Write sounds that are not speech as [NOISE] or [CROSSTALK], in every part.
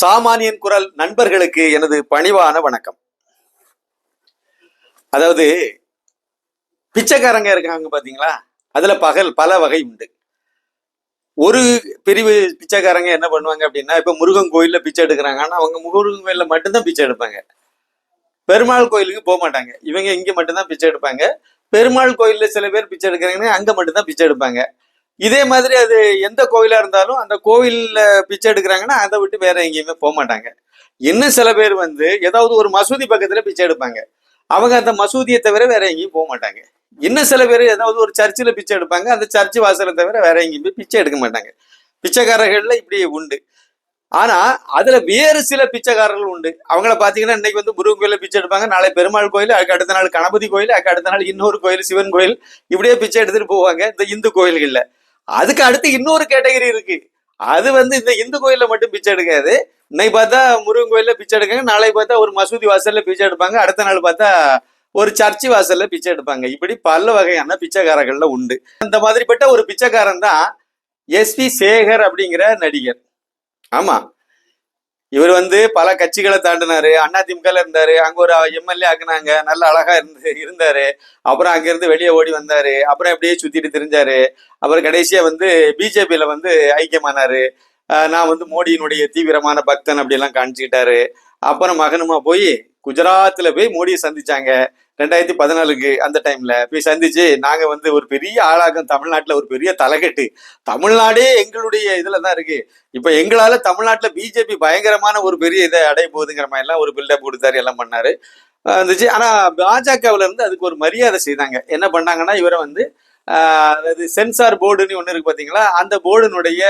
சாமானியன் குரல் நண்பர்களுக்கு எனது பணிவான வணக்கம். அதாவது பிச்சைக்காரங்க இருக்காங்க பாத்தீங்களா? அதுல பகல் பல வகை உண்டு. ஒரு பிரிவு பிச்சைக்காரங்க என்ன பண்ணுவாங்க அப்படின்னா இப்ப முருகன் கோயில்ல பிச்சை எடுக்கிறாங்க. ஆனா அவங்க முருகன் கோயில்ல மட்டும்தான் பிச்சை எடுப்பாங்க. பெருமாள் கோயிலுக்கு போக மாட்டாங்க. இவங்க இங்க மட்டும்தான் பிச்சை எடுப்பாங்க. பெருமாள் கோயில்ல சில பேர் பிச்சை எடுக்கிறாங்கன்னா அங்க மட்டும்தான் பிச்சை எடுப்பாங்க. இதே மாதிரி அது எந்த கோவிலா இருந்தாலும் அந்த கோவில்ல பிச்சை எடுக்கிறாங்கன்னா அதை விட்டு வேற எங்கேயுமே போக மாட்டாங்க. இன்னும் சில பேர் வந்து ஏதாவது ஒரு மசூதி பக்கத்துல பிச்சை எடுப்பாங்க. அவங்க அந்த மசூதியை தவிர வேற எங்கேயும் போக மாட்டாங்க. இன்னும் சில பேர் ஏதாவது ஒரு சர்ச்சில் பிச்சை எடுப்பாங்க. அந்த சர்ச்சு வாசலை தவிர வேற எங்கேயுமே பிச்சை எடுக்க மாட்டாங்க. பிச்சைக்காரர்கள்ல இப்படி உண்டு. ஆனா அதுல வேறு சில பிச்சைக்காரர்கள் உண்டு. அவங்கள பாத்தீங்கன்னா இன்னைக்கு வந்து முருகன் கோயில பிச்சை எடுப்பாங்க. நாளை பெருமாள் கோயில் அதுக்கு அடுத்த நாள் கணபதி கோயில் அதுக்கு அடுத்த நாள் இன்னொரு கோயில் சிவன் கோயில். இப்படியே பிச்சை எடுத்துட்டு போவாங்க. இந்த இந்து கோயில்கள்ல. அதுக்கு அடுத்து இன்னொரு கேட்டகரி இருக்கு. அது வந்து இந்த இந்து கோயில்ல மட்டும் பிச்சை எடுக்காது. இன்னைக்கு பார்த்தா முருகன் கோயில்ல பிச்சை எடுக்காங்க. நாளை பார்த்தா ஒரு மசூதி வாசல்ல பிச்சை எடுப்பாங்க. அடுத்த நாள் பார்த்தா ஒரு சர்ச்சு வாசல்ல பிச்சை எடுப்பாங்க. இப்படி பல வகையான பிச்சைக்காரர்கள்ல உண்டு. அந்த மாதிரிப்பட்ட ஒரு பிச்சைக்காரன் தான் எஸ்பி சேகர் அப்படிங்கிற நடிகர். ஆமா. இவர் வந்து பல கட்சிகளை தாண்டினாரு. அதிமுகல இருந்தாரு. அங்க ஒரு எம்எல்ஏ ஆக்குனாங்க. நல்ல அழகா இருந்து இருந்தாரு. அப்புறம் அங்க இருந்து வெளியே ஓடி வந்தாரு. அப்புறம் எப்படியே சுத்திட்டு தெரிஞ்சாரு. அப்புறம் கடைசியா வந்து பிஜேபியில வந்து ஐக்கியமானாரு. நான் வந்து மோடியினுடைய தீவிரமான பக்தன் அப்படிலாம் எல்லாம் காணிச்சுக்கிட்டாரு அப்புறம் மகனுமா போய் குஜராத்தில் போய் மோடியை சந்திச்சாங்க. ரெண்டாயிரத்தி பதினாலுக்கு அந்த டைம்ல போய் சந்திச்சு நாங்க வந்து ஒரு பெரிய ஆளாகும் தமிழ்நாட்டில் ஒரு பெரிய தலைகட்டு. தமிழ்நாடே எங்களுடைய இதுல தான் இருக்கு. இப்போ எங்களால தமிழ்நாட்டில் பிஜேபி பயங்கரமான ஒரு பெரிய இதை அடைய போகுதுங்கிற மாதிரி எல்லாம் ஒரு பில்டப் கொடுத்தாரு எல்லாம் பண்ணாரு. இருந்துச்சு. ஆனா பாஜகவுல இருந்து அதுக்கு ஒரு மரியாதை செய்தாங்க. என்ன பண்ணாங்கன்னா இவரை வந்து அதாவது சென்சார் போர்டுன்னு ஒன்று இருக்கு பார்த்தீங்களா அந்த போர்டுனுடைய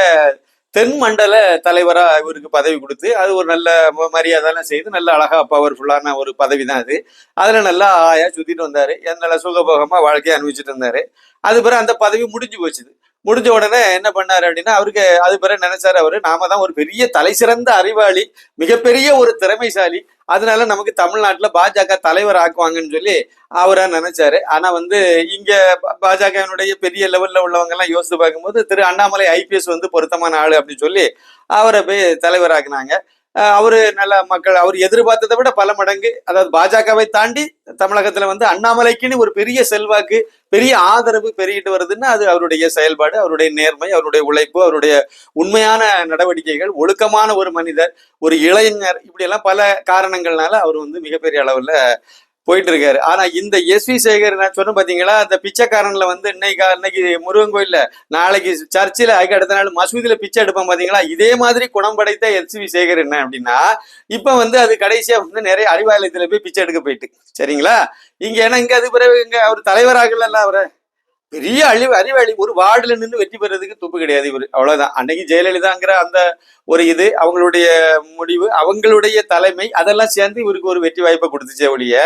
தென் மண்டல தலைவரா இவருக்கு பதவி கொடுத்து அது ஒரு நல்ல ம- மரியாதைலாம் செய்து நல்ல அழகா பவர்ஃபுல்லான ஒரு பதவி தான் அது. அதுல நல்லா ஆயா சுத்திட்டு வந்தாரு. என் நல்ல சுகபோகமா வாழ்க்கையை அனுபவிச்சுட்டு இருந்தாரு. அது பிறகு அந்த பதவி முடிஞ்சு போச்சுது. முடிஞ்ச உடனே என்ன பண்ணாரு அப்படின்னா அவருக்கு அது பிறகு நினைச்சாரு அவரு நாம தான் ஒரு பெரிய தலை சிறந்த அறிவாளி மிகப்பெரிய ஒரு திறமைசாலி அதனால நமக்கு தமிழ்நாட்டில் பாஜக தலைவர் ஆக்குவாங்கன்னு சொல்லி அவராக நினைச்சாரு. ஆனால் வந்து இங்கே பாஜகவினுடைய பெரிய லெவலில் உள்ளவங்கெல்லாம் யோசித்து பார்க்கும்போது திரு அண்ணாமலை ஐபிஎஸ் வந்து பொருத்தமான ஆள் அப்படின்னு சொல்லி அவரை போய் தலைவராக்குனாங்க அவரு நல்ல மக்கள் அவர் எதிர்பார்த்ததை விட பல மடங்கு அதாவது பாஜகவை தாண்டி தமிழகத்துல வந்து அண்ணாமலைக்குன்னு ஒரு பெரிய செல்வாக்கு பெரிய ஆதரவு பெருகிட்டு வருதுன்னா அது அவருடைய செயல்பாடு அவருடைய நேர்மை அவருடைய உழைப்பு அவருடைய உண்மையான நடவடிக்கைகள் ஒழுக்கமான ஒரு மனிதர் ஒரு இளைஞர் இப்படி எல்லாம் பல காரணங்கள்னால அவர் வந்து மிகப்பெரிய அளவுல போயிட்டு இருக்காரு ஆனா இந்த எஸ் வி சேகர் நான் சொன்ன பாத்தீங்களா அந்த பிச்சைக்காரன்ல வந்து இன்னைக்கு இன்னைக்கு முருகன் கோயில்ல நாளைக்கு சர்ச்சில் அதுக்கு அடுத்த நாள் மசூதியில பிச்சை எடுப்போம் பாத்தீங்களா இதே மாதிரி குணம் படைத்த எஸ் வி சேகர் என்ன அப்படின்னா இப்ப வந்து அது கடைசியா வந்து நிறைய அறிவாலயத்துல போய் பிச்சை எடுக்க போயிட்டு. சரிங்களா? இங்க ஏன்னா இங்க அது பிறகு இங்க அவர் தலைவராகல அவரை? பெரிய அழிவு அறிவாளி ஒரு வார்டில் நின்று வெற்றி பெறதுக்கு துப்பு கிடையாது இவர். அவ்வளவுதான். அன்னைக்கு ஜெயலலிதாங்கிற அந்த ஒரு இது அவங்களுடைய முடிவு அவங்களுடைய தலைமை அதெல்லாம் சேர்ந்து இவருக்கு ஒரு வெற்றி வாய்ப்பை கொடுத்துச்சே ஒழிய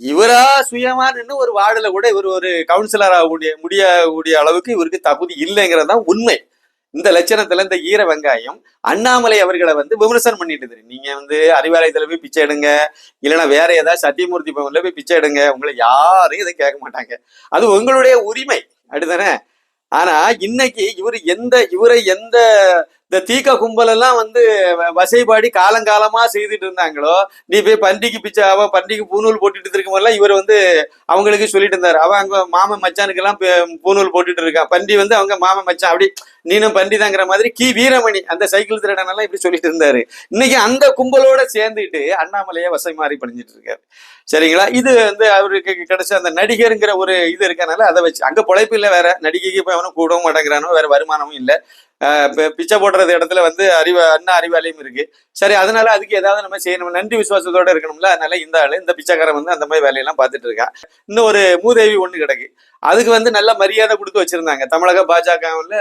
இவரா சுயமா நின்று ஒரு வார்டில் கூட இவர் ஒரு கவுன்சிலர் ஆகக்கூடிய முடியக்கூடிய அளவுக்கு இவருக்கு தகுதி இல்லைங்கிறது தான் உண்மை. இந்த லட்சணத்துல இந்த ஈர வெங்காயம் அண்ணாமலை அவர்களை வந்து விமர்சனம் பண்ணிட்டு இருக்கு. நீங்க வந்து அறிவாலயத்துல போய் பிச்சை எடுங்க. இல்லைன்னா வேற ஏதாவது சத்தியமூர்த்தி பவன்ல போய் பிச்சை எடுங்க. உங்களை யாரும் இதை கேட்க மாட்டாங்க. அது உங்களுடைய உரிமை. அப்படிதானே ஆனா இன்னைக்கு இவர் எந்த இவரை எந்த இந்த தீக்க கும்பல் எல்லாம் வந்து வ- வசைபாடி காலங்காலமா செய்துட்டு இருந்தாங்களோ நீ போய் பண்டிகை பிச்சை அவன் பண்டிகை பூநூல் போட்டுட்டு இருக்கும் போதெல்லாம் இவர் வந்து அவங்களுக்கு சொல்லிட்டு இருந்தாரு. அவன் அங்க மாமன் மச்சானுக்கு எல்லாம் பூநூல் போட்டுட்டு இருக்கான் பண்டி வந்து அவங்க மாமன் மச்சான் அப்படி நீனும் பண்டிதாங்கிற மாதிரி கி. வீரமணி அந்த சைக்கிள் திருடன் எல்லாம் இப்படி சொல்லிட்டு இருந்தாரு. இன்னைக்கு அந்த கும்பலோட சேர்ந்துட்டு அண்ணாமலையை வசை மாறி பணிஞ்சிட்டு இருக்காரு. சரிங்களா? இது வந்து அவருக்கு கிடைச்ச அந்த நடிகருங்கிற ஒரு இது இருக்கனால அதை வச்சு அங்க பொழைப்பு இல்லை வேற. நடிகைக்கு போய் அவனும் கூடவும் மாட்டேங்கிறானோ வேற வருமானமும் இல்லை. பிச்சை போடுறது இடத்துல வந்து அறிவு அண்ணா அறிவாலயம் இருக்கு. சரி அதனால அதுக்கு ஏதாவது நம்ம செய்யணும் நன்றி விசுவாசத்தோட இருக்கணும்ல. அதனால இந்த ஆளு இந்த பிச்சைக்காரன் வந்து அந்த மாதிரி வேலையெல்லாம் பார்த்துட்டு இருக்கா. இன்னும் ஒரு மூதேவி ஒண்ணு கிடக்கு. அதுக்கு வந்து நல்ல மரியாதை கொடுத்து வச்சிருந்தாங்க. தமிழக பாஜகவில்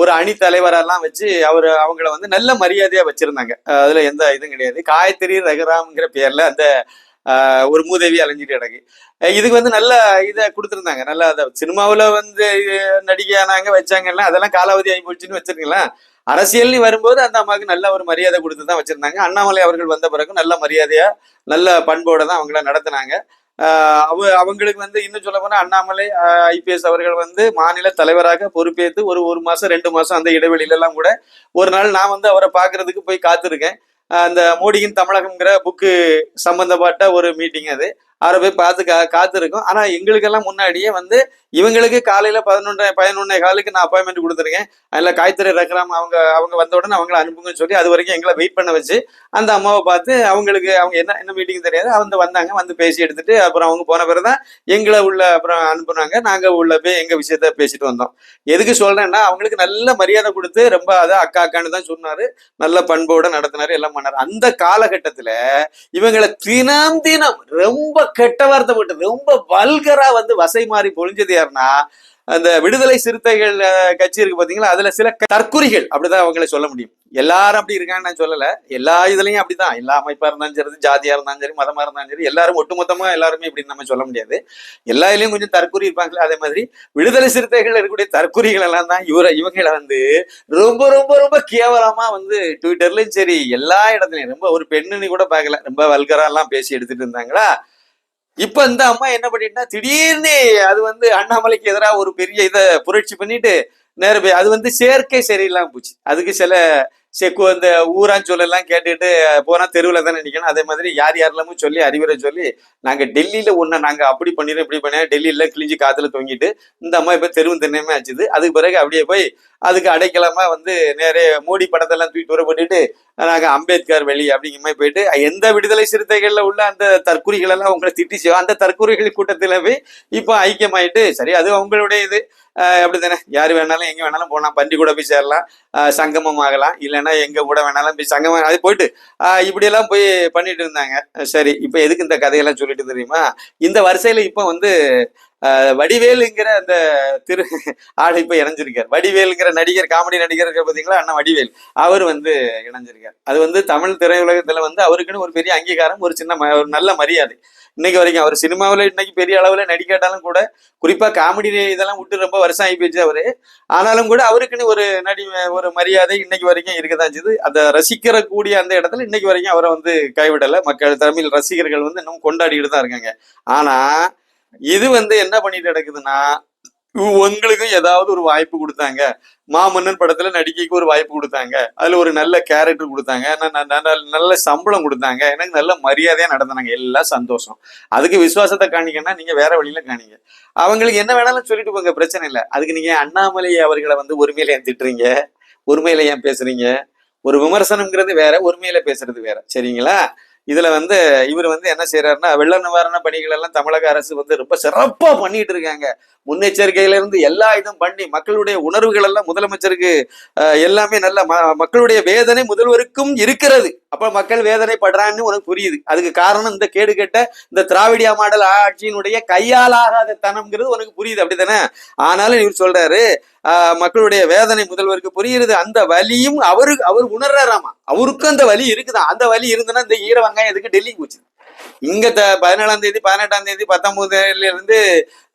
ஒரு அணி தலைவரெல்லாம் வச்சு அவர் அவங்கள வந்து நல்ல மரியாதையா வச்சிருந்தாங்க. அதுல எந்த இதுவும் கிடையாது. காயத்ரி ரகுராம்ங்கிற பேர்ல அந்த ஒரு மூதேவி அலைஞ்சிட்டு கிடக்கு. இதுக்கு வந்து நல்ல இதை கொடுத்துருந்தாங்க. நல்ல அதை சினிமாவில் வந்து அஹ் நடிகையானாங்க வச்சாங்கன்னா அதெல்லாம் காலாவதி ஆகி போச்சுன்னு வச்சிருக்கலாம் அரசியல்னு வரும்போது அந்த அம்மாவுக்கு நல்ல ஒரு மரியாதை கொடுத்து தான் வச்சிருந்தாங்க. அண்ணாமலை அவர்கள் வந்த பிறகு நல்ல மரியாதையாக நல்ல பண்போடு தான் அவங்கள நடத்தினாங்க. அவ அவங்களுக்கு வந்து இன்னும் சொல்ல போனால் அண்ணாமலை ஐபிஎஸ் அவர்கள் வந்து மாநில தலைவராக பொறுப்பேற்று ஒரு ஒரு மாதம் ரெண்டு மாதம் அந்த இடைவெளியில எல்லாம் கூட ஒரு நாள் நான் வந்து அவரை பார்க்குறதுக்கு போய் காத்திருக்கேன். அந்த மோடியின் தமிழகம்ங்கிற புக்கு சம்மந்தப்பட்ட ஒரு மீட்டிங் அது. அவரை போய் பார்த்து கா காத்திருக்கோம். ஆனால் எங்களுக்கெல்லாம் முன்னாடியே வந்து இவங்களுக்கு காலையில் பதினொன்றரை பதினொன்னே காலுக்கு நான் அப்பாயின்மெண்ட் கொடுத்துருக்கேன். அதில் காய்த்துறை ரக்ராம் அவங்க அவங்க வந்த உடனே அவங்கள அனுப்புங்கன்னு சொல்லி அது வரைக்கும் எங்களை வெயிட் பண்ண வச்சு அந்த அம்மாவை பார்த்து அவங்களுக்கு அவங்க என்ன என்ன மீட்டிங் தெரியாது. வந்து வந்தாங்க வந்து பேசி எடுத்துட்டு அப்புறம் அவங்க போன பிறகு தான் எங்களை உள்ள அப்புறம் அனுப்புனாங்க. நாங்கள் உள்ள போய் எங்கள் விஷயத்த பேசிட்டு வந்தோம். எதுக்கு சொல்றேன்னா அவங்களுக்கு நல்ல மரியாதை கொடுத்து ரொம்ப அதை அக்கா அக்கான்னு தான் சொன்னார். நல்ல பண்போடு நடத்தினாரு எல்லாம் பண்ணாரு. அந்த காலகட்டத்தில் இவங்களை தினம் தினம் ரொம்ப கெட்ட வார்த்தை போட்டு ரொம்ப வல்கரா வந்து வசை மாறி பொழிஞ்சது யாருன்னா அந்த விடுதலை சிறுத்தைகள் கட்சி இருக்கு பாத்தீங்களா? அதுல சில தற்குறிகள் அப்படிதான் அவங்களை சொல்ல முடியும். எல்லாரும் அப்படி இருக்கான்னு நான் சொல்லல. எல்லா இதுலயும் அப்படிதான். எல்லா அமைப்பா இருந்தாலும் சரி ஜாதியா இருந்தாலும் சரி மதமா இருந்தாலும் சரி எல்லாரும் ஒட்டுமொத்தமா எல்லாருமே இப்படி நம்ம சொல்ல முடியாது. எல்லா இதுலயும் கொஞ்சம் தற்குறி இருப்பாங்களே அதே மாதிரி விடுதலை சிறுத்தைகள் இருக்கக்கூடிய தற்குறிகள் எல்லாம் தான் இவரை இவங்களை வந்து ரொம்ப ரொம்ப ரொம்ப கேவலமா வந்து ட்விட்டர்லயும் சரி எல்லா இடத்துலயும் ரொம்ப ஒரு பெண்ணுன்னு கூட பார்க்கல. ரொம்ப வல்கரா எல்லாம் பேசி எடுத்துட்டு இருந்தாங்களா? இப்ப இந்த அம்மா என்ன பண்ணிட்டுனா திடீர்னு அது வந்து அண்ணாமலைக்கு எதிராக ஒரு பெரிய இதை புரட்சி பண்ணிட்டு நேர அது வந்து செயற்கை சரியில்லாம போச்சு. அதுக்கு சில செக்கு அந்த ஊரான் கேட்டுட்டு போனால் தெருவில் தானே நிக்கணும். அதே மாதிரி யார் யாரெல்லாமும் சொல்லி அறிவுரை சொல்லி நாங்க டெல்லியில ஒன்று நாங்க அப்படி பண்ணிடுறோம் இப்படி பண்ணி டெல்லியில கிழிஞ்சு காற்றுல தொங்கிட்டு இந்த அம்மா இப்போ தெருவும் திண்ணமே ஆச்சுது அதுக்கு பிறகு அப்படியே போய் அதுக்கு அடைக்கலமா வந்து நிறைய மோடி படத்தெல்லாம் தூக்கி தூர பண்ணிட்டு நாங்க அம்பேத்கர் வெளி அப்படிங்கிற மாதிரி போயிட்டு எந்த விடுதலை சிறுத்தைகளில் உள்ள அந்த தற்குறிகள் எல்லாம் உங்களை திட்டிச்சோ அந்த தற்குறிகள் கூட்டத்தில் போய் இப்போ ஐக்கியமாயிட்டு சரி அது அவங்களுடைய இது. ஆஹ் அப்படித்தானே யார் வேணாலும் எங்க வேணாலும் போகலாம். பண்டி கூட போய் சேரலாம். சங்கமம் ஆகலாம். இல்லைன்னா எங்க கூட வேணாலும் போய் சங்கமம் அது போயிட்டு இப்படியெல்லாம் போய் பண்ணிட்டு இருந்தாங்க. சரி இப்போ எதுக்கு இந்த கதையெல்லாம் சொல்லிட்டு தெரியுமா? இந்த வரிசையில இப்போ வந்து வடிவேலுங்கிற அந்த திரு [LAUGHS] ஆள் இப்போ இணைஞ்சிருக்கார். வடிவேலுங்கிற நடிகர் காமெடி நடிகர் பார்த்தீங்களா பாத்தீங்களா? அண்ணா வடிவேல். அவர் வந்து இணைஞ்சிருக்கார். அது வந்து தமிழ் திரையுலகத்தில் வந்து அவருக்குன்னு ஒரு பெரிய அங்கீகாரம் ஒரு சின்ன ம- ஒரு நல்ல மரியாதை. இன்னைக்கு வரைக்கும் அவர் சினிமாவில் இன்னைக்கு பெரிய அளவில் நடிக்காட்டாலும் கூட குறிப்பாக காமெடி இதெல்லாம் விட்டு ரொம்ப வருஷம் ஆகி போயிடுச்சு அவர். ஆனாலும் கூட அவருக்குன்னு ஒரு நடி ஒரு மரியாதை இன்னைக்கு வரைக்கும் இருக்கதான் செய்யுது. அதை ரசிக்கிறக்கூடிய அந்த இடத்துல இன்னைக்கு வரைக்கும் அவரை வந்து கைவிடலை. மக்கள் தமிழ் ரசிகர்கள் வந்து இன்னும் கொண்டாடிக்கிட்டு தான் இருக்காங்க. ஆனால் இது வந்து என்ன பண்ணிட்டு நடக்குதுன்னா உங்களுக்கும் ஏதாவது ஒரு வாய்ப்பு கொடுத்தாங்க. மாமன்னன் படத்துல நடிக்கைக்கு ஒரு வாய்ப்பு கொடுத்தாங்க. அதுல ஒரு நல்ல கேரக்டர் கொடுத்தாங்க. நல்ல சம்பளம் கொடுத்தாங்க. எனக்கு நல்ல மரியாதையா நடந்தினாங்க எல்லாம் சந்தோஷம். அதுக்கு விசுவாசத்தை காணிக்கன்னா நீங்க வேற வழியில காணிங்க. அவங்களுக்கு என்ன வேணாலும் சொல்லிட்டு போங்க. பிரச்சனை இல்லை. அதுக்கு நீங்க அண்ணாமலை அவர்களை வந்து ஒருமையில ஏன் திட்டுறீங்க? ஒருமையில ஏன் பேசுறீங்க? ஒரு விமர்சனம்ங்கிறது வேற ஒருமையில பேசுறது வேற. சரிங்களா? இதுல வந்து இவர் வந்து என்ன செய்யறாருன்னா வெள்ள நிவாரண பணிகள் எல்லாம் தமிழக அரசு வந்து ரொம்ப சிறப்பா பண்ணிட்டு இருக்காங்க. முன்னெச்சரிக்கையில இருந்து எல்லா இதுவும் பண்ணி மக்களுடைய உணர்வுகள் எல்லாம் முதலமைச்சருக்கு எல்லாமே நல்ல ம- மக்களுடைய வேதனை முதல்வருக்கும் இருக்கிறது. அப்ப மக்கள் வேதனை படுறான்னு உனக்கு புரியுது. அதுக்கு காரணம் இந்த கேடு கெட்ட இந்த திராவிடியா மாடல் ஆட்சியினுடைய கையாலாகாத தனம்ங்கிறது உனக்கு புரியுது. அப்படித்தானே? ஆனாலும் இவர் சொல்றாரு மக்களுடைய வேதனை முதல்வருக்கு புரியுது அந்த வலியும் அவரு அவர் உணர்றாராமா அவருக்கும் அந்த வலி இருக்குதான். அந்த வலி இருந்ததுன்னா இந்த ஈர வெங்காயம் எதுக்கு டெல்லிக்கு போச்சு இங்க த பதினேழாம் தேதி பதினெட்டாம் தேதி பத்தொன்பதுல இருந்து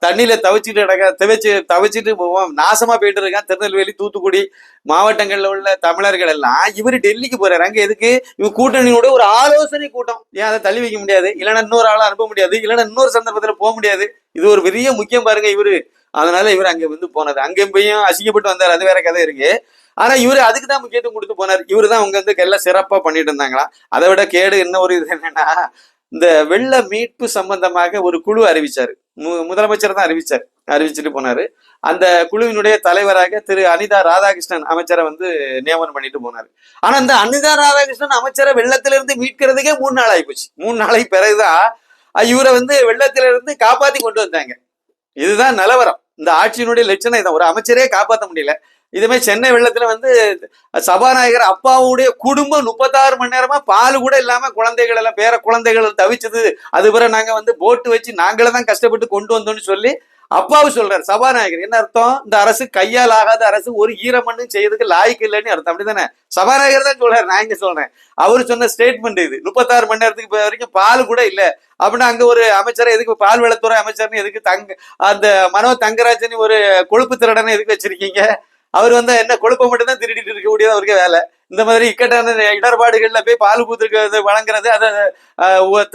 தண்ணியில தவிச்சுட்டு கிடக்க துவைச்சு தவிச்சிட்டு போவோம். நாசமா போயிட்டு இருக்கான் திருநெல்வேலி தூத்துக்குடி மாவட்டங்கள்ல உள்ள தமிழர்கள் எல்லாம். இவர் டெல்லிக்கு போறாரு. அங்க எதுக்கு? இவங்க கூட்டணியோட ஒரு ஆலோசனை கூட்டம். ஏன் அதை தள்ளி வைக்க முடியாது? இல்லைன்னா இன்னொரு ஆளை அனுப்ப முடியாது. இல்லைன்னா இன்னொரு சந்தர்ப்பத்துல போக முடியாது. இது ஒரு பெரிய முக்கியம் பாருங்க இவரு. அதனால இவர் அங்க வந்து போனது அங்கே போயும் அசிங்கப்பட்டு வந்தார். அது வேற கதை இருக்கு. ஆனா இவரு அதுக்கு தான் முக்கியத்துவம் கொடுத்து போனார். இவரு தான் அவங்க வந்து எல்லாம் சிறப்பா பண்ணிட்டு இருந்தாங்களா? அதை விட கேடு என்ன ஒரு இது என்னன்னா இந்த வெள்ள மீட்பு சம்பந்தமாக ஒரு குழு அறிவிச்சாரு. மு- முதலமைச்சர் தான் அறிவிச்சார். அறிவிச்சுட்டு போனாரு. அந்த குழுவினுடைய தலைவராக திரு அனிதா ராதாகிருஷ்ணன் அமைச்சரை வந்து நியமனம் பண்ணிட்டு போனாரு. ஆனா இந்த அனிதா ராதாகிருஷ்ணன் அமைச்சரை வெள்ளத்திலிருந்து மீட்கிறதுக்கே மூணு நாள் ஆயிப்போச்சு. மூணு நாளைக்கு பிறகுதான் இவரை வந்து வெள்ளத்திலிருந்து காப்பாத்தி கொண்டு வந்தாங்க. இதுதான் நிலவரம். இந்த ஆட்சியினுடைய லட்சணம் இதான். ஒரு அமைச்சரே காப்பாற்ற முடியல. இதுமே சென்னை வெள்ளத்துல வந்து சபாநாயகர் அப்பாவுடைய குடும்பம் முப்பத்தாறு மணி நேரமா பால் கூட இல்லாம குழந்தைகள் எல்லாம் பேர குழந்தைகள் தவிச்சது. அது பிற நாங்க வந்து போட்டு வச்சு நாங்களே தான் கஷ்டப்பட்டு கொண்டு வந்தோம்னு சொல்லி அப்பாவு சொல்றார் சபாநாயகர். என்ன அர்த்தம்? இந்த அரசு கையால் ஆகாத அரசு ஒரு ஈரமண்ணும் செய்யறதுக்கு லாய்க்கு இல்லைன்னு அர்த்தம். அப்படிதானே? சபாநாயகர் தான் சொல்றாரு நான் இங்க சொல்றேன். அவர் சொன்ன ஸ்டேட்மெண்ட் இது. முப்பத்தாறு மணி நேரத்துக்கு இப்ப வரைக்கும் பால் கூட இல்ல. அப்படின்னா அங்க ஒரு அமைச்சரை எதுக்கு பால் வளத்துறை அமைச்சர்னு எதுக்கு தங்க அந்த மனோ தங்கராஜன் ஒரு கொழுப்பு திருடனை எதுக்கு வச்சிருக்கீங்க? அவர் வந்து என்ன கொழுப்பை மட்டும் தான் திருடிட்டு இருக்க அவருக்கு வேலை. இந்த மாதிரி இக்கட்டான இடர்பாடுகள்ல போய் பால் பூத்துருக்கிறது வழங்குறது அதை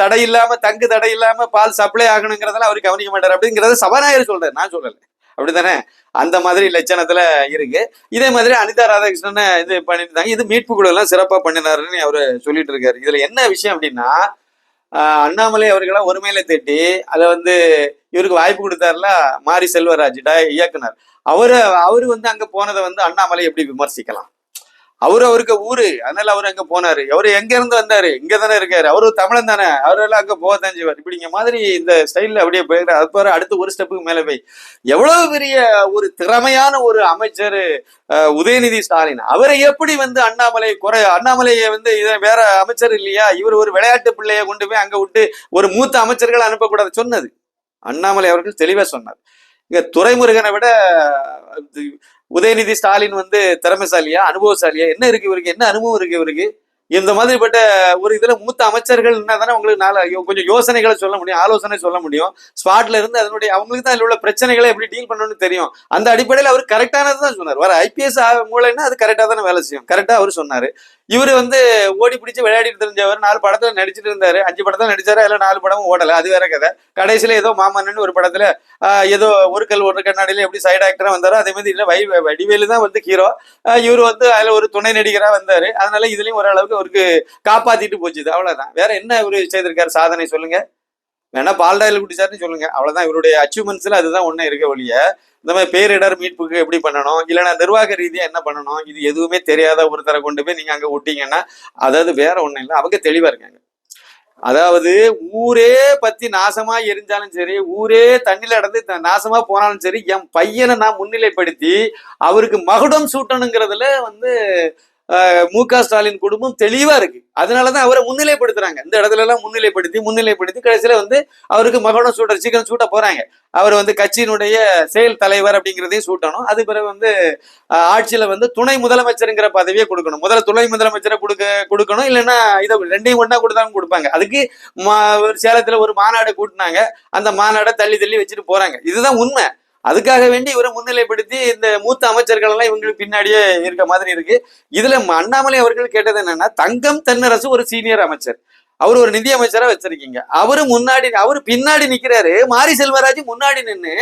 தடை இல்லாம தங்கு தடை இல்லாம பால் சப்ளை ஆகணுங்கிறதெல்லாம் அவர் கவனிக்க மாட்டார். அப்படிங்கிறத சபாநாயகர் சொல்றாரு. நான் சொல்லல. அப்படித்தானே? அந்த மாதிரி லட்சணத்துல இருக்கு. இதே மாதிரி அனிதா ராதாகிருஷ்ணன் இது பண்ணிருந்தாங்க இது மீட்பு குழு எல்லாம் சிறப்பா பண்ணினாருன்னு அவரு சொல்லிட்டு இருக்காரு. இதுல என்ன விஷயம் அப்படின்னா அண்ணாமலை அவர்களா ஒருமையில தேட்டி அதை வந்து இவருக்கு வாய்ப்பு கொடுத்தாருல மாரி செல்வராஜ் இயக்குனர். அவரு அவரு வந்து அங்க போனதை வந்து அண்ணாமலை எப்படி விமர்சிக்கலாம்? அவரு அவருக்கு ஊரு. அதனால அவர் அங்க போனாரு. அவரு எங்க இருந்து வந்தாரு? இங்க தானே இருக்காரு. அவரு தமிழன் தானே. அவரெல்லாம் அங்க போகத்தான் செய்வார். இப்படிங்க மாதிரி இந்த ஸ்டைல்ல அப்படியே போயிடுறாரு அது பாரு அடுத்து ஒரு ஸ்டெப்புக்கு மேல போய். எவ்வளவு பெரிய ஒரு திறமையான ஒரு அமைச்சர் உதயநிதி ஸ்டாலின். அவரை எப்படி வந்து அண்ணாமலை குறை அண்ணாமலையை வந்து இதை வேற அமைச்சர் இல்லையா? இவர் ஒரு விளையாட்டு பிள்ளையை கொண்டு போய் அங்க விட்டு ஒரு மூத்த அமைச்சர்களை அனுப்பக்கூடாது சொன்னது. அண்ணாமலை அவர்கள் தெளிவா சொன்னார். இங்க துரைமுருகனை விட உதயநிதி ஸ்டாலின் வந்து திறமைசாலியா அனுபவசாலியா? என்ன இருக்கு இவருக்கு? என்ன அனுபவம் இருக்கு இவருக்கு? இந்த மாதிரிப்பட்ட ஒரு இதுல மூத்த அமைச்சர்கள் தானே உங்களுக்கு நாள கொஞ்சம் யோசனைகளை சொல்ல முடியும் ஆலோசனை சொல்ல முடியும். ஸ்பாட்ல இருந்து அதனுடைய அவங்களுக்கு தான் அதில் உள்ள பிரச்சனைகளை எப்படி டீல் பண்ணணும்னு தெரியும். அந்த அடிப்படையில் அவர் கரெக்டானது தான் சொன்னார். வர ஐபிஎஸ் மூலைன்னா அது கரெக்டாக தானே வேலை செய்யும். கரெக்டாக அவர் சொன்னாரு. இவர் வந்து ஓடி பிடிச்சி விளையாடிட்டு தெரிஞ்சவர் நாலு படத்துல நடிச்சிட்டு இருந்தாரு. அஞ்சு படத்துல நடிச்சாரு? அதுல நாலு படமும் ஓடல. அது வேற கதை. கடைசியில ஏதோ மாமன்னன் ஒரு படத்துல ஏதோ ஒரு கல் ஒரு கண்ணாடியில எப்படி சைடு ஆக்டரா வந்தாரோ அதே மாதிரி இல்லை வை வடிவேலு தான் வந்து ஹீரோ இவர் வந்து அதுல ஒரு துணை நடிகரா வந்தாரு. அதனால இதுலயும் ஓரளவுக்கு அவருக்கு காப்பாத்திட்டு போச்சுது. அவ்வளவுதான். வேற என்ன இவரு செய்திருக்காரு? சாதனை சொல்லுங்க. வேணா பால்டாயில் குடிச்சாருன்னு சொல்லுங்க. அவ்வளவுதான். இவருடைய அச்சீவ்மெண்ட்ஸ்ல அதுதான் ஒண்ணு இருக்க ஒழிய இந்த மாதிரி பேரிடர் மீட்புக்கு எப்படி பண்ணணும்? இல்லைன்னா நிர்வாக ரீதியா என்ன பண்ணணும்? இது எதுவுமே தெரியாத ஒருத்தரை கொண்டு போய் நீங்க அங்க விட்டீங்கன்னா அதாவது வேற ஒண்ணும் இல்லை. அவங்க தெளிவா இருக்காங்க. அதாவது ஊரே பத்தி நாசமா எரிஞ்சாலும் சரி ஊரே தண்ணியில இடந்து நாசமா போனாலும் சரி என் பையனை நான் முன்னிலைப்படுத்தி அவருக்கு மகுடம் சூட்டணுங்கிறதுல வந்து மு க ஸ்டாலின் குடும்பம் தெளிவா இருக்கு. அதனாலதான் அவரை முன்னிலைப்படுத்துறாங்க. இந்த இடத்துல எல்லாம் முன்னிலைப்படுத்தி முன்னிலைப்படுத்தி கடைசியில வந்து அவருக்கு மகனும் சூட்ட சீக்கிரம் சூட்ட போறாங்க. அவர் வந்து கட்சியினுடைய செயல் தலைவர் அப்படிங்கிறதையும் சூட்டணும். அது பிறகு வந்து ஆட்சியில வந்து துணை முதலமைச்சருங்கிற பதவியை கொடுக்கணும். முதல்ல துணை முதலமைச்சரை கொடுக்க கொடுக்கணும். இல்லைன்னா இதை ரெண்டையும் ஒண்ணா கொடுத்தாலும் கொடுப்பாங்க. அதுக்கு மா- ஒரு சேலத்துல ஒரு மாநாடு கூட்டினாங்க. அந்த மாநாடை தள்ளி தள்ளி வச்சுட்டு போறாங்க. இதுதான் உண்மை. அதுக்காக வேண்டி இவரை முன்னிலைப்படுத்தி இந்த மூத்த அமைச்சர்கள் எல்லாம் இவங்களுக்கு பின்னாடியே இருக்க மாதிரி இருக்கு. இதுல அண்ணாமலை அவர்கள் கேட்டது என்னன்னா தங்கம் தென்னரசு ஒரு சீனியர் அமைச்சர். அவர் ஒரு நிதி அமைச்சரா வச்சிருக்கீங்க. அவரு முன்னாடி அவரு பின்னாடி நிக்கிறாரு. மாரி செல்வராஜ் முன்னாடி நின்னு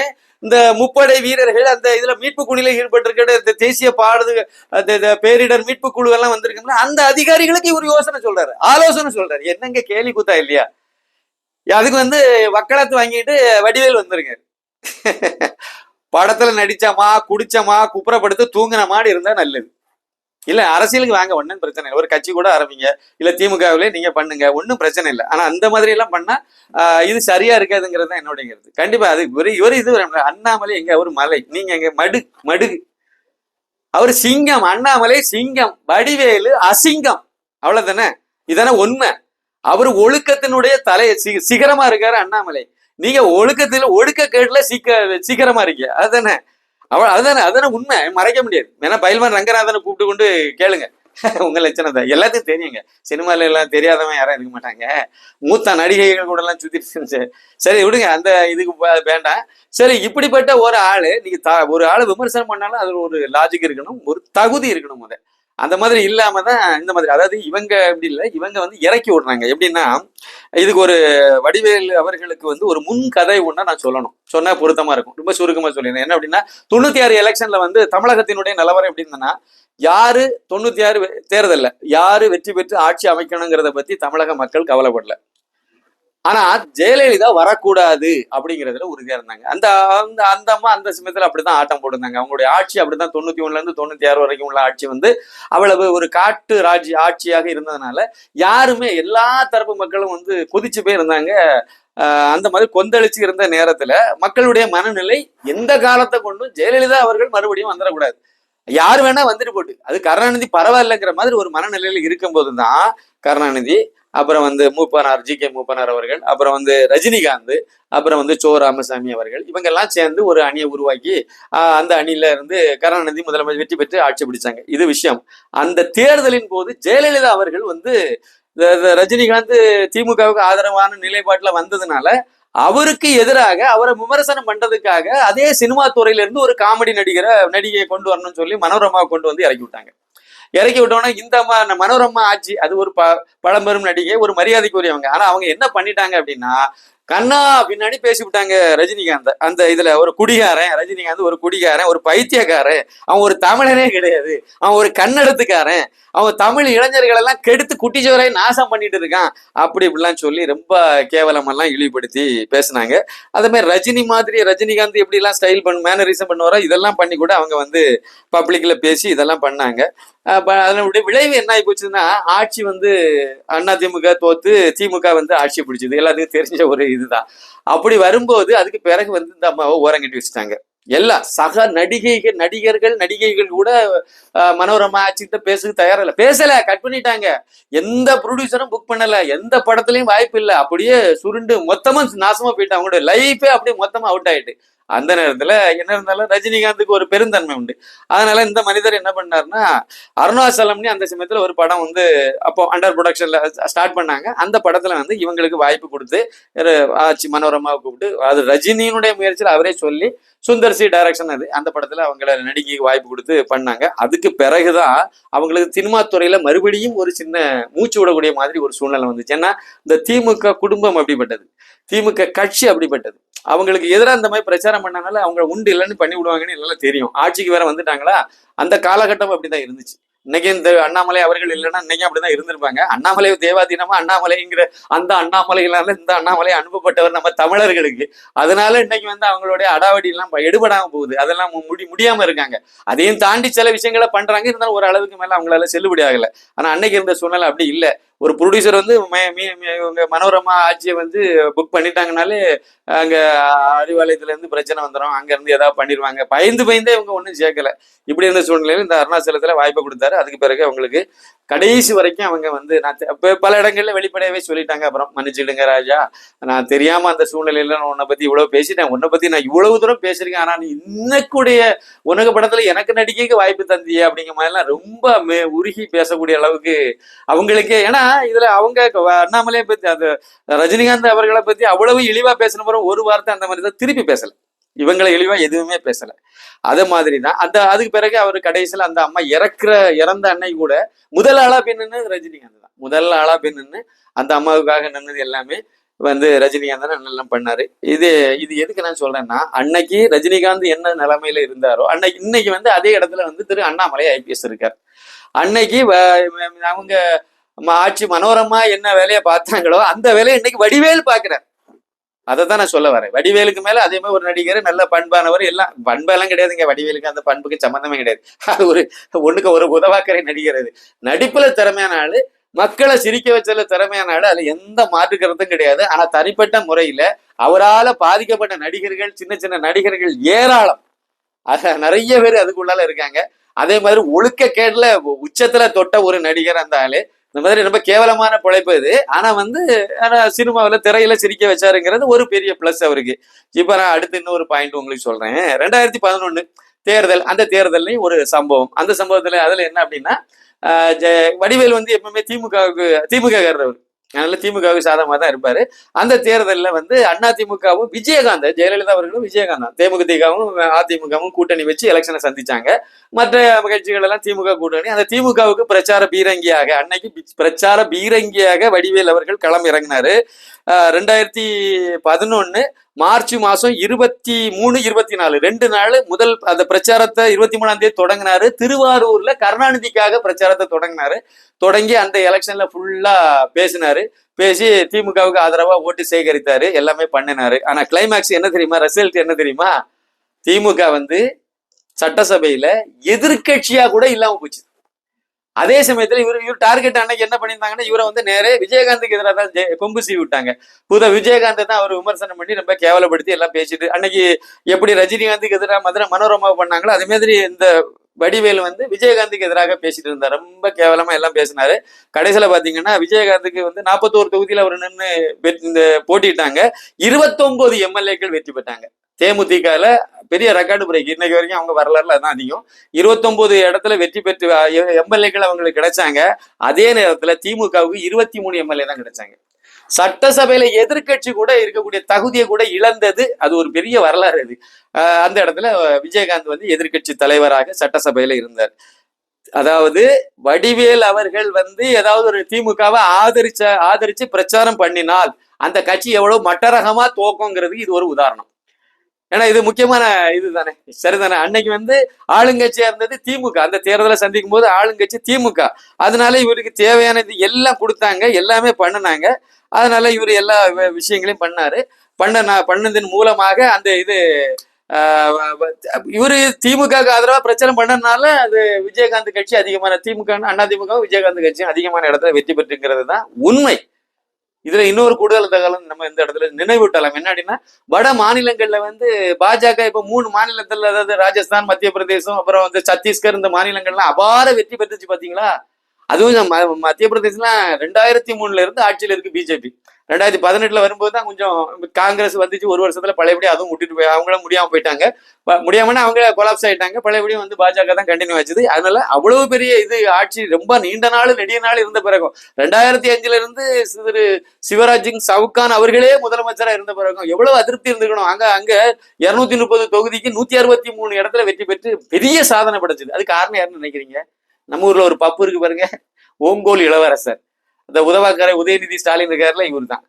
இந்த முப்படை வீரர்கள் அந்த இதுல மீட்பு குழுல ஈடுபட்டிருக்கிற இந்த தேசிய பாடு அந்த இந்த பேரிடர் மீட்பு குழு எல்லாம் வந்திருக்குங்களா அந்த அதிகாரிகளுக்கு இவர் யோசனை சொல்றாரு. ஆலோசனை சொல்றாரு. என்னங்க கேலி கூத்தா இல்லையா? அதுக்கு வந்து வக்கலத்து வாங்கிட்டு வடிவேல் வந்திருக்காரு. [LAUGHS] படத்துல நடிச்சமா குடிச்சமா குப்புறப்படுத்து தூங்கின மாதிரி இருந்தா நல்லது. இல்ல அரசியலுக்கு வாங்க ஒன்றும் பிரச்சனை இல்லை. ஒரு கட்சி கூட ஆரம்பிங்க. இல்ல திமுகவிலே நீங்க பண்ணுங்க ஒன்றும் பிரச்சனை இல்லை. ஆனா அந்த மாதிரி எல்லாம் பண்ணா இது சரியா இருக்காதுங்கிறது தான் என்னுடைய கண்டிப்பா அது இவரு இவர் இது அண்ணாமலை எங்க ஒரு மலை. நீங்க எங்க மடு மடுகு அவர் சிங்கம் அண்ணாமலை சிங்கம் வடிவேலு அசிங்கம். அவ்வளவுதானே? இதானே உண்மை. அவர் ஒழுக்கத்தினுடைய தலை சிகரமா இருக்காரு அண்ணாமலை. நீங்க ஒழுக்கத்துல ஒழுக்க கேட்டுல சீக்க சீக்கிரமா இருக்கீங்க. அதுதானே? அவ அதுதானே அதுதானே உண்மை. மறைக்க முடியாது. ஏன்னா பயில்வான் ரங்கநாதனை கூப்பிட்டு கொண்டு கேளுங்க. [LAUGHS] உங்க தான். எல்லாத்தையும் தெரியுங்க. சினிமால எல்லாம் தெரியாதவன் யாரும் இருக்க மாட்டாங்க. மூத்த நடிகைகள் கூட எல்லாம் சுத்திட்டு இருந்துச்சு. சரி விடுங்க. அந்த இதுக்கு வேண்டாம். சரி இப்படிப்பட்ட ஒரு ஆளு நீங்க ஒரு ஆளு விமர்சனம் பண்ணாலும் அதுல ஒரு லாஜிக் இருக்கணும். ஒரு தகுதி இருக்கணும் முத அந்த மாதிரி இல்லாம தான் இந்த மாதிரி அதாவது இவங்க இப்படி இல்லை இவங்க வந்து இறக்கி விடுறாங்க. எப்படின்னா இதுக்கு ஒரு வடிவேல் அவர்களுக்கு வந்து ஒரு முன் கதை ஒண்ணா நான் சொல்லணும். சொன்னா பொருத்தமா இருக்கும். ரொம்ப சுருக்கமா சொல்லிடுறேன். என்ன அப்படின்னா தொண்ணூத்தி ஆறு எலெக்ஷன்ல வந்து தமிழகத்தினுடைய நிலவரம் எப்படி இருந்ததுன்னா யாரு தொண்ணூத்தி ஆறு வெ- தேர்தல்ல யாரு வெற்றி பெற்று ஆட்சி அமைக்கணுங்கிறத பத்தி தமிழக மக்கள் கவலைப்படல. ஆனா ஜெயலலிதா வரக்கூடாது அப்படிங்கிறதுல உறுதியா இருந்தாங்க. அந்த அந்த அந்த அம்மா அந்த சமயத்துல அப்படிதான் ஆட்டம் போட்டிருந்தாங்க. அவங்களுடைய ஆட்சி அப்படிதான் தொண்ணூத்தி ஒண்ணுல இருந்து தொண்ணூத்தி ஆறு வரைக்கும் உள்ள ஆட்சி வந்து அவ்வளவு ஒரு காட்டு ராஜ்ய ஆட்சியாக இருந்ததுனால யாருமே எல்லா தரப்பு மக்களும் வந்து கொதிச்சு போயிருந்தாங்க. அந்த மாதிரி கொந்தளிச்சு இருந்த நேரத்துல மக்களுடைய மனநிலை எந்த காலத்தை கொண்டும் ஜெயலலிதா அவர்கள் மறுபடியும் வந்துடக்கூடாது யார் வேணா வந்துட்டு போட்டு அது கருணாநிதி பரவாயில்லைங்கிற மாதிரி ஒரு மனநிலையில இருக்கும்போது தான் கருணாநிதி அப்புறம் வந்து மூப்பனார் ஜி கே மூப்பனார் அவர்கள் அப்புறம் வந்து ரஜினிகாந்த் அப்புறம் வந்து சோ ராமசாமி அவர்கள் இவங்க எல்லாம் சேர்ந்து ஒரு அணியை உருவாக்கி ஆஹ் அந்த அணியில இருந்து கருணாநிதி முதலமைச்சர் வெற்றி பெற்று ஆட்சி பிடிச்சாங்க. இது விஷயம். அந்த தேர்தலின் போது ஜெயலலிதா அவர்கள் வந்து ரஜினிகாந்த் திமுகவுக்கு ஆதரவான நிலைப்பாட்டில் வந்ததுனால அவருக்கு எதிராக அவரை விமர்சனம் பண்றதுக்காக அதே சினிமா துறையில இருந்து ஒரு காமெடி நடிகரை நடிகையை கொண்டு வரணும்னு சொல்லி மனோரமாவை கொண்டு வந்து இறக்கி விட்டாங்க. இறக்கி விட்டோன்னா இந்த மனோரமா ஆட்சி அது ஒரு ப பழம்பெரும் நடிகை ஒரு மரியாதைக்குரியவங்க. ஆனா அவங்க என்ன பண்ணிட்டாங்க அப்படின்னா கண்ணா பின்னாடி பேசி விட்டாங்க ரஜினிகாந்த். அந்த இதுல ஒரு குடிகாரன் ரஜினிகாந்த் ஒரு குடிகாரன் ஒரு பைத்தியக்காரன். அவன் ஒரு தமிழனே கிடையாது. அவன் ஒரு கன்னடத்துக்காரன் அவன் தமிழ் இளைஞர்கள் எல்லாம் கெடுத்து குட்டிச்சோரை நாசம் பண்ணிட்டு இருக்கான். அப்படி இப்படிலாம் சொல்லி ரொம்ப கேவலமெல்லாம் இழிவுபடுத்தி பேசினாங்க. அதே மாதிரி ரஜினி மாதிரி ரஜினிகாந்த் எப்படி எல்லாம் ஸ்டைல் பண்ண மேனரிசம் பண்ணுவாரோ இதெல்லாம் பண்ணி கூட அவங்க வந்து பப்ளிக்ல பேசி இதெல்லாம் பண்ணாங்க. அதனுடைய விளைவு என்ன ஆகி போச்சுன்னா ஆட்சி வந்து அண்ணா திமுக தோத்து திமுக வந்து ஆட்சி பிடிச்சது. எல்லாத்துக்கும் தெரிஞ்ச ஒரு இதுதான். அப்படி வரும்போது அதுக்கு பிறகு வந்து இந்த அம்மாவை ஓரங்கட்டி வச்சுட்டாங்க. எல்லா சக நடிகைகள் நடிகர்கள் நடிகைகள் கூட மனோரமா ஆச்சுக்கிட்ட பேசுக்கு தயாரில்ல. பேசல கட் பண்ணிட்டாங்க. எந்த ப்ரொடியூசரும் புக் பண்ணல. எந்த படத்துலயும் வாய்ப்பு இல்லை. அப்படியே சுருண்டு மொத்தமா நாசமா போயிட்டாங்க அவங்களோட லைஃபே அப்படியே மொத்தமா அவுட் ஆயிட்டு. அந்த நேரத்துல என்ன இருந்தாலும் ரஜினிகாந்துக்கு ஒரு பெருந்தன்மை உண்டு. அதனால இந்த மனிதர் என்ன பண்ணாருன்னா அருணாச்சலம்னு அந்த சமயத்துல ஒரு படம் வந்து அப்போ அண்டர் ப்ரொடக்ஷன்ல ஸ்டார்ட் பண்ணாங்க. அந்த படத்துல வந்து இவங்களுக்கு வாய்ப்பு கொடுத்து ஆச்சு ஆட்சி மனோரமாவை கூப்பிட்டு அது ரஜினியினுடைய முயற்சியில் அவரே சொல்லி சுந்தர் சி டைரக்ஷன் அது. அந்த படத்தில் அவங்கள நடிக்க வாய்ப்பு கொடுத்து பண்ணாங்க. அதுக்கு பிறகுதான் அவங்களுக்கு சினிமா துறையில் மறுபடியும் ஒரு சின்ன மூச்சு விடக்கூடிய மாதிரி ஒரு சூழ்நிலை வந்துச்சு. ஏன்னா இந்த திமுக குடும்பம் அப்படிப்பட்டது. திமுக கட்சி அப்படிப்பட்டது. அவங்களுக்கு எதிராக இந்த மாதிரி பிரச்சாரம் பண்ணனால அவங்க உண்டு இல்லைன்னு பண்ணி விடுவாங்கன்னு எல்லாம் தெரியும். ஆட்சிக்கு வேற வந்துட்டாங்களா? அந்த காலகட்டம் அப்படிதான் இருந்துச்சு. இன்னைக்கு இந்த அண்ணாமலை அவர்கள் இல்லைன்னா இன்னைக்கு அப்படிதான் இருந்திருப்பாங்க. அண்ணாமலை தேவாதீனமா? அண்ணாமலைங்கிற அந்த அண்ணாமலைகளால இந்த அண்ணாமலை அனுப்பப்பட்டவர் நம்ம தமிழர்களுக்கு. அதனால இன்னைக்கு வந்து அவங்களுடைய அடாவடி எல்லாம் எடுபடாம போகுது. அதெல்லாம் முடி முடியாம இருக்காங்க. அதையும் தாண்டி சில விஷயங்களை பண்றாங்க. இருந்தாலும் ஒரு அளவுக்கு மேல அவங்களால செல்லுபடி ஆகல. ஆனா அன்னைக்கு இருந்த சூழ்நிலை அப்படி இல்லை. ஒரு ப்ரொடியூசர் வந்து மே- மீ- இவங்க மனோரமா ஆட்சியை வந்து புக் பண்ணிட்டாங்கனாலே அங்க அறிவாலயத்துல இருந்து பிரச்சனை வந்துடும் அங்க இருந்து ஏதாவது பண்ணிடுவாங்க பயந்து பயந்தே இவங்க ஒன்றும் சேர்க்கல. இப்படி இருந்த சூழ்நிலையில இந்த அருணாச்சலத்துல வாய்ப்பை கொடுத்தாரு. அதுக்கு பிறகு அவங்களுக்கு கடைசி வரைக்கும் அவங்க வந்து நான் பல இடங்கள்ல வெளிப்படையாவே சொல்லிட்டாங்க. அப்புறம் மன்னிச்சிடுங்க ராஜா. நான் தெரியாம அந்த சூழ்நிலையில நான் உன்னை பத்தி இவ்வளவு பேசிட்டேன். உன்னை பத்தி நான் இவ்வளவு தூரம் பேசியிருக்கேன். ஆனா நீ இன்னக்கூடிய உனக்கு படத்துல எனக்கு நடிக்கைக்கு வாய்ப்பு தந்தியே அப்படிங்கிற மாதிரிலாம் ரொம்ப மே- உருகி பேசக்கூடிய அளவுக்கு அவங்களுக்கு ஏன்னா இதுல அவங்க அண்ணாமலையை பத்தி அந்த ரஜினிகாந்த் அவர்களை பத்தி அவ்வளவு இழிவா பேசின ஒரு வார்த்தை அந்த மாதிரி தான் திருப்பி பேசல. இவங்களை இழிவா எதுவுமே பேசல. அது மாதிரி தான் அந்த அதுக்கு பிறகு அவர் கடைசியில் அந்த அம்மா இறக்குற இறந்த அன்னை கூட முதல் ஆளா பெண்ணுன்னு ரஜினிகாந்த் தான். முதல் ஆளா பெண்ணுன்னு அந்த அம்மாவுக்காக நின்னது எல்லாமே வந்து ரஜினிகாந்த் தான் நல்லா பண்ணாரு. இது இது எதுக்கு நான் சொல்றேன்னா அன்னைக்கு ரஜினிகாந்த் என்ன நிலைமையில இருந்தாரோ அன்னைக்கு இன்னைக்கு வந்து அதே இடத்துல வந்து திரு அண்ணாமலை ஐபிஎஸ் இருக்கார். அன்னைக்கு வ- அவங்க ம- ஆட்சி மனோரமா என்ன வேலையை பார்த்தாங்களோ அந்த வேலையை இன்னைக்கு வடிவேல் பாக்குறார் அதை தான் நான் சொல்ல வரேன். வடிவேலுக்கு மேல அதே மாதிரி ஒரு நடிகர் நல்ல பண்பானவர் எல்லாம் பண்பெல்லாம் கிடையாதுங்க. வடிவேலுக்கு அந்த பண்புக்கு சம்மந்தமே கிடையாது. அது ஒரு ஒண்ணுக்கு ஒரு உதவாக்கரை நடிகர் அது. நடிப்புல திறமையான ஆளு மக்களை சிரிக்க வச்சதுல திறமையான ஆளு அதுல எந்த மாற்று கருத்தும் கிடையாது. ஆனா தனிப்பட்ட முறையில அவரால பாதிக்கப்பட்ட நடிகர்கள் சின்ன சின்ன நடிகர்கள் ஏராளம். அத நிறைய பேர் அதுக்குள்ளால இருக்காங்க. அதே மாதிரி ஒழுக்க உச்சத்துல தொட்ட ஒரு நடிகர் அந்த ஆளு. இந்த மாதிரி ரொம்ப கேவலமான பிழைப்பு இது. ஆனா வந்து ஆனா சினிமாவில் திரையில சிரிக்க வச்சாருங்கிறது ஒரு பெரிய ப்ளஸ் அவருக்கு. இப்ப நான் அடுத்து இன்னொரு பாயிண்ட் உங்களுக்கு சொல்றேன். ரெண்டாயிரத்தி பதினொன்னு தேர்தல் அந்த தேர்தல்லையும் ஒரு சம்பவம். அந்த சம்பவத்துல அதுல என்ன அப்படின்னா ஜெ- வடிவேல் வந்து எப்பவுமே திமுகவுக்கு திமுக காரர் அதனால திமுகவுக்கு சாதகமாக தான் இருப்பாரு. அந்த தேர்தலில் வந்து அண்ணா திமுகவும் விஜயகாந்த் ஜெயலலிதா அவர்களும் விஜயகாந்த் தேமுதிகவும் அதிமுகவும் கூட்டணி வச்சு எலெக்ஷனை சந்திச்சாங்க. மற்ற கட்சிகள் எல்லாம் திமுக கூட்டணி. அந்த திமுகவுக்கு பிரச்சார பீரங்கியாக அன்னைக்கு பிரச்சார பீரங்கியாக வடிவேல் அவர்கள் களம் இறங்கினாரு. ரெண்டாயிரத்தி பதினொன்று மார்ச் மாதம் இருபத்தி மூணு இருபத்தி நாலு. ரெண்டு நாள் முதல் அந்த பிரச்சாரத்தை இருபத்தி மூணாம் தேதி தொடங்கினாரு. திருவாரூர்ல கருணாநிதிக்காக பிரச்சாரத்தை தொடங்கினாரு. தொடங்கி அந்த எலெக்ஷன்ல ஃபுல்லா பேசினாரு. பேசி திமுகவுக்கு ஆதரவா ஓட்டு சேகரித்தாரு. எல்லாமே பண்ணினாரு. ஆனா கிளைமேக்ஸ் என்ன தெரியுமா? ரிசல்ட் என்ன தெரியுமா? திமுக வந்து சட்டசபையில எதிர்கட்சியா கூட இல்லாம போச்சு. அதே சமயத்துல இவர் இவர் டார்கெட் அன்னைக்கு என்ன பண்ணியிருந்தாங்கன்னா இவரை வந்து நேரே விஜயகாந்துக்கு எதிராக தான் கொம்பு சீவி விட்டாங்க. புத விஜயகாந்த் தான் அவர் விமர்சனம் பண்ணி ரொம்ப கேவலப்படுத்தி எல்லாம் பேசிட்டு அன்னைக்கு எப்படி ரஜினிகாந்துக்கு எதிராக மதுரை மனோரமா பண்ணாங்களோ அதே மாதிரி இந்த வடிவேல் வந்து விஜயகாந்துக்கு எதிராக பேசிட்டு இருந்தார். ரொம்ப கேவலமா எல்லாம் பேசினாரு. கடைசியில பாத்தீங்கன்னா விஜயகாந்துக்கு வந்து நாற்பத்தோரு தொகுதியில அவர் நின்று இந்த போட்டிட்டாங்க இருபத்தொன்பது எம்எல்ஏக்கள் வெற்றி பெற்றாங்க. தேமுதிகல பெரிய ரெக்கார்டு பிரேக் இன்னைக்கு வரைக்கும் அவங்க வரலாறுல தான் அதிகம். இருபத்தொன்பது இடத்துல வெற்றி பெற்று எம்எல்ஏக்கள் அவங்களுக்கு கிடைச்சாங்க. அதே நேரத்துல திமுகவுக்கு இருபத்தி மூணு எம்எல்ஏ தான் கிடைச்சாங்க. சட்டசபையில எதிர்க்கட்சி கூட இருக்கக்கூடிய தகுதியை கூட இழந்தது. அது ஒரு பெரிய வரலாறு அது. ஆஹ் அந்த இடத்துல விஜயகாந்த் வந்து எதிர்க்கட்சி தலைவராக சட்டசபையில இருந்தார். அதாவது வடிவேல் அவர்கள் வந்து ஏதாவது ஒரு திமுகவை ஆதரிச்ச ஆதரிச்சு பிரச்சாரம் பண்ணினால் அந்த கட்சி எவ்வளவு மட்டரகமா தோக்கங்கிறதுக்கு இது ஒரு உதாரணம். ஏன்னா இது முக்கியமான இதுதானே. சரிதானே? அன்னைக்கு வந்து ஆளுங்கட்சியா இருந்தது திமுக. அந்த தேர்தலை சந்திக்கும் போது ஆளுங்கட்சி திமுக. அதனால இவருக்கு தேவையானது எல்லாம் கொடுத்தாங்க எல்லாமே பண்ணுனாங்க. அதனால இவர் எல்லா விஷயங்களையும் பண்ணாரு. பண்ண நான் பண்ணதின் மூலமாக அந்த இது ஆஹ் இவரு திமுக ஆதரவா பிரச்சனை பண்ணனால அது விஜயகாந்த் கட்சி அதிகமான திமுக அண்ணா திமுக விஜயகாந்த் கட்சி அதிகமான இடத்துல வெற்றி பெற்றுங்கிறது தான் உண்மை. இதுல இன்னொரு கூடுதல் தகவல் நம்ம இந்த இடத்துல? நினைவூட்டலாம் என்ன அப்படின்னா வட மாநிலங்கள்ல வந்து பாஜக இப்ப மூணு மாநிலத்துல அதாவது ராஜஸ்தான் மத்திய பிரதேசம் அப்புறம் வந்து சத்தீஸ்கர் இந்த மாநிலங்கள்லாம் அபார வெற்றி பெற்றுச்சு பாத்தீங்களா? அதுவும் ம- மத்திய பிரதேசம்லாம் ரெண்டாயிரத்தி மூணுல இருந்து ஆட்சியில் இருக்கு பிஜேபி. ரெண்டாயிரத்தி பதினெட்டுல வரும்போது தான் கொஞ்சம் காங்கிரஸ் வந்துச்சு. ஒரு வருஷத்துல பழையபடி அதுவும் விட்டுட்டு போய் அவங்களும் முடியாம போயிட்டாங்க. முடியாமனா அவங்க கொலாப்ஸ் ஆயிட்டாங்க. பழையபடியும் வந்து பாஜக தான் கண்டினியூ ஆச்சுது. அதனால அவ்வளவு பெரிய இது ஆட்சி ரொம்ப நீண்ட நாள் நெடிய நாள் இருந்த பிறகும். ரெண்டாயிரத்தி அஞ்சுல இருந்து திரு சிவராஜ் சிங் சவுகான் அவர்களே முதலமைச்சரா இருந்த பிறகும் எவ்வளவு அதிருப்தி இருந்திருக்கணும். அங்க அங்க இருநூத்தி முப்பது தொகுதிக்கு நூத்தி அறுபத்தி மூணு இடத்துல வெற்றி பெற்று பெரிய சாதனை படைச்சது. அது காரணம் யாருன்னு நினைக்கிறீங்க? நம்ம ஊர்ல ஒரு பப்பு இருக்கு பாருங்க. ஓங்கோல் இளவரசர். அந்த உதவாக்கார உதயநிதி ஸ்டாலின் இருக்காருல இவர் தான்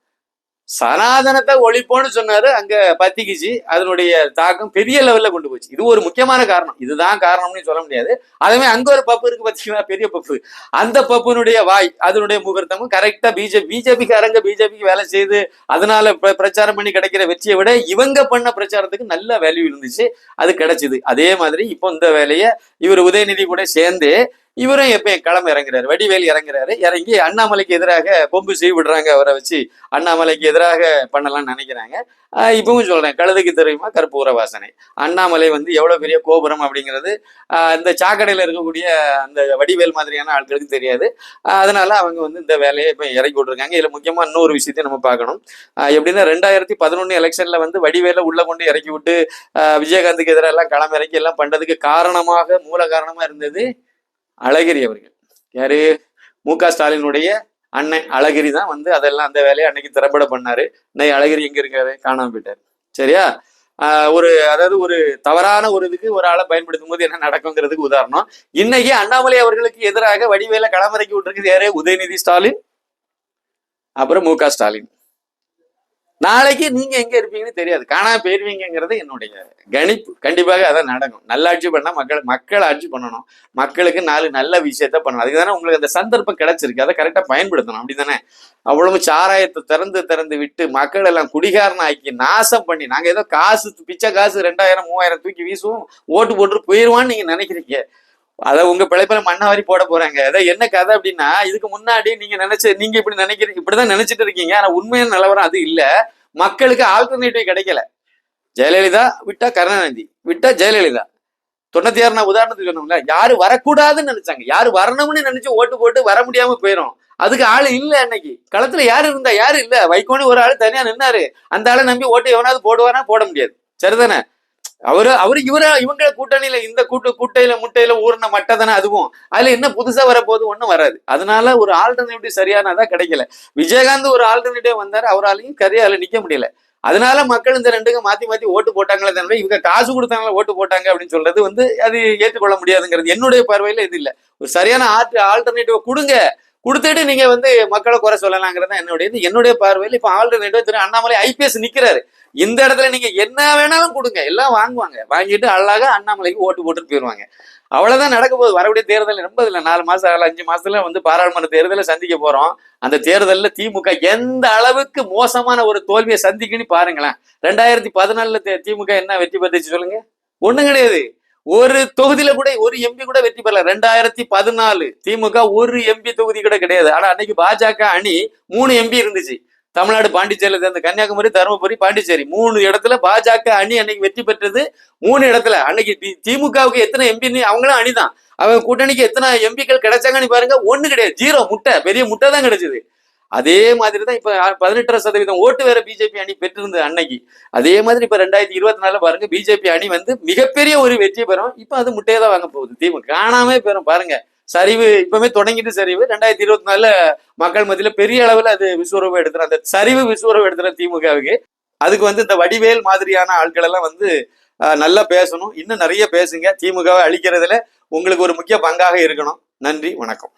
சனாதனத்தை ஒழிப்போன்னு சொன்னாரு அங்க பத்திக்கிச்சு அதனுடைய தாக்கம் பெரிய லெவல்ல கொண்டு போச்சு. இது ஒரு முக்கியமான காரணம். இதுதான் காரணம்னு சொல்ல முடியாது. அதுவே அங்க ஒரு பப்பு இருக்கு பாத்தீங்களா? பெரிய பப்பு. அந்த பப்புனுடைய வாய் அதனுடைய முகூர்த்தமும் கரெக்டா பிஜேபி பிஜேபிக்காரங்க பிஜேபிக்கு வேலை செய்து அதனால பிர- பிரச்சாரம் பண்ணி கிடைக்கிற வெற்றியை விட இவங்க பண்ண பிரச்சாரத்துக்கு நல்ல வேல்யூ இருந்துச்சு. அது கிடைச்சது. அதே மாதிரி இப்போ இந்த வேலையை இவர் உதயநிதி கூட சேர்ந்து இவரும் எப்பயும் களம் இறங்குறாரு வடிவேல் இறங்குறாரு. இறங்கி அண்ணாமலைக்கு எதிராக கொம்பு செய்ய விடுறாங்க அவரை வச்சு அண்ணாமலைக்கு எதிராக பண்ணலாம்னு நினைக்கிறாங்க. இப்பவும் சொல்றேன் கழுதுக்கு தெரியுமா? கற்பூர வாசனை. அண்ணாமலை வந்து எவ்வளவு பெரிய கோபுரம் அப்படிங்கிறது இந்த சாக்கடையில் இருக்கக்கூடிய அந்த வடிவேல் மாதிரியான ஆட்களுக்கு தெரியாது. அதனால அவங்க வந்து இந்த வேலையை இப்போ இறக்கி விட்டுருக்காங்க. இதில் முக்கியமாக இன்னொரு விஷயத்தையும் நம்ம பார்க்கணும். எப்படின்னா ரெண்டாயிரத்தி பதினொன்று எலெக்ஷனில் வந்து வடிவேலை உள்ள கொண்டு இறக்கி விட்டு விஜயகாந்துக்கு எதிராக எல்லாம் களம் இறக்கி எல்லாம் பண்ணுறதுக்கு காரணமாக மூல காரணமாக இருந்தது அழகிரி அவர்கள். யாரு? மு க ஸ்டாலினுடைய அன்னை அழகிரி தான் வந்து அதெல்லாம் அந்த வேலையை அன்னைக்கு திறம்பட பண்ணாரு. இன்னைக்கு அழகிரி எங்க இருக்காரு காணாம போயிட்டாரு. சரியா? ஆஹ் ஒரு அதாவது ஒரு தவறான ஒரு இதுக்கு ஒரு ஆளை பயன்படுத்தும் போது என்ன நடக்குங்கிறதுக்கு உதாரணம். இன்னைக்கு அண்ணாமலை அவர்களுக்கு எதிராக வடிவேல களமிறக்கி விட்டுருக்குது யாரு? உதயநிதி ஸ்டாலின் அப்புறம் மு க ஸ்டாலின். நாளைக்கு நீங்க எங்க இருப்பீங்கன்னு தெரியாது. காணாம போயிருவீங்கிறது என்னுடைய கணிப்பு. கண்டிப்பாக அதான் நடக்கும். நல்லாட்சி பண்ணா மக்கள் மக்கள் ஆட்சி பண்ணணும். மக்களுக்கு நாலு நல்ல விஷயத்த பண்ணணும். அதுக்கு தானே உங்களுக்கு அந்த சந்தர்ப்பம் கிடைச்சிருக்கு. அதை கரெக்டா பயன்படுத்தணும். அப்படிதானே? அவ்வளவு சாராயத்தை திறந்து திறந்து விட்டு மக்கள் எல்லாம் குடிகாரன் ஆக்கி நாசம் பண்ணி நாங்க ஏதோ காசு பிச்சை காசு ரெண்டாயிரம் மூவாயிரம் தூக்கி வீசுவோம் ஓட்டு போட்டு போயிருவான்னு நீங்க நினைக்கிறீங்க. அதை உங்க பிழைப்பில மண்ணாவாரி போட போறாங்க. அதை என்ன கதை அப்படின்னா இதுக்கு முன்னாடி நீங்க நினைச்ச நீங்க இப்படி நினைக்கிறீங்க இப்படிதான் நினைச்சிட்டு இருக்கீங்க. ஆனா உண்மையான நிலவரம் அது இல்ல. மக்களுக்கு ஆல்டர்னேட்டிவ் கிடைக்கல. ஜெயலலிதா விட்டா கருணாநிதி விட்டா ஜெயலலிதா. தொண்ணூத்தி ஆறு நான் உதாரணத்துக்கு சொன்னோம்ல யாரு வரக்கூடாதுன்னு நினைச்சாங்க. யாரு வரணும்னு நினைச்சு ஓட்டு போட்டு வர முடியாம போயிரும். அதுக்கு ஆளு இல்ல அன்னைக்கு. களத்துல யாரு இருந்தா? யாரு இல்ல? வைக்கோன்னு ஒரு ஆளு தனியா நின்னாரு. அந்த ஆளை நம்பி ஓட்டு எவனாவது போடுவானா? போட முடியாது. சரிதானே? அவரு அவரு இவரா இவங்க கூட்டணியில இந்த கூட்டு கூட்டையில முட்டையில ஊறின மட்டை தானே அதுவும். அதுல என்ன புதுசா வரப்போகுது ஒன்றும் வராது. அதனால ஒரு ஆல்டர்னேட்டிவ் சரியானதா கிடைக்கல. விஜயகாந்த் ஒரு ஆல்டர்னேட்டிவ் வந்தாரு அவராலையும் கரியால நிக்க முடியல. அதனால மக்கள் இந்த ரெண்டுக்கும் மாத்தி மாத்தி ஓட்டு போட்டாங்களே தவிர இவங்க காசு கொடுத்தாங்களா ஓட்டு போட்டாங்க அப்படின்னு சொல்றது வந்து அது ஏற்றுக்கொள்ள முடியாதுங்கிறது என்னுடைய பார்வையில இது இல்லை. ஒரு சரியான ஆற்று ஆல்டர்னேட்டிவ் கொடுங்க. கொடுத்துட்டு நீங்க வந்து மக்களை குறை சொல்லலாங்கிறது என்னுடைய என்னுடைய பார்வையில் இப்போ ஆல்டர்னேட்டிவ் திரு அண்ணாமலை ஐபிஎஸ் நிக்கிறாரு. இந்த இடத்துல நீங்க என்ன வேணாலும் கொடுங்க. எல்லாம் வாங்குவாங்க. வாங்கிட்டு அழகாக அண்ணாமலைக்கு ஓட்டு போட்டுட்டு போயிடுவாங்க அவ்வளவுதான் நடக்க போகுது. வரக்கூடிய தேர்தல் ரொம்ப இல்லை நாலு மாசம் ஆகல அஞ்சு மாசத்துல வந்து பாராளுமன்ற தேர்தலை சந்திக்க போறோம். அந்த தேர்தலில் திமுக எந்த அளவுக்கு மோசமான ஒரு தோல்வியை சந்திக்குன்னு பாருங்களேன். ரெண்டாயிரத்தி பதினாலுல திமுக என்ன வெற்றி பெற்றுச்சு சொல்லுங்க? ஒண்ணும் கிடையாது. ஒரு தொகுதியில கூட ஒரு எம்பி கூட வெற்றி பெறல. ரெண்டாயிரத்தி பதினாலு திமுக ஒரு எம்பி தொகுதி கூட கிடையாது. ஆனா அன்னைக்கு பாஜக அணி மூணு எம்பி இருந்துச்சு. தமிழ்நாடு பாண்டிச்சேரியில சேர்ந்த கன்னியாகுமரி தருமபுரி பாண்டிச்சேரி. மூணு இடத்துல பாஜக அணி அன்னைக்கு வெற்றி பெற்றது. மூணு இடத்துல. அன்னைக்கு தி- திமுகவுக்கு எத்தனை எம்பி அவங்களும் அணிதான் அவங்க கூட்டணிக்கு எத்தனை எம்பிக்கள் கிடைச்சாங்கன்னு பாருங்க ஒண்ணு கிடையாது. ஜீரோ முட்டை. பெரிய முட்டை தான் கிடைச்சது. அதே மாதிரி தான் இப்ப பதினெட்டரை சதவீதம் ஓட்டு வேற பிஜேபி அணி பெற்றிருந்தது அன்னைக்கு. அதே மாதிரி இப்ப ரெண்டாயிரத்தி இருபத்தி நாலுல பாருங்க பிஜேபி அணி வந்து மிகப்பெரிய ஒரு வெற்றி பெறும். இப்ப அது முட்டையை தான் வாங்க போகுது. திமுக காணாமே பெறும் பாருங்க. சரிவு இப்பவுமே தொடங்கிட்டு சரிவு. ரெண்டாயிரத்தி இருபத்தி நாலுல மக்கள் மத்தியில பெரிய அளவுல அது விஸ்வரூபம் எடுத்துற அந்த சரிவு விஸ்வரூபம் எடுத்துற திமுகவுக்கு. அதுக்கு வந்து இந்த வடிவேல் மாதிரியான ஆட்கள் எல்லாம் வந்து நல்லா பேசணும். இன்னும் நிறைய பேசுங்க. திமுகவை அழிக்கிறதுல உங்களுக்கு ஒரு முக்கிய பங்காக இருக்கணும். நன்றி வணக்கம்.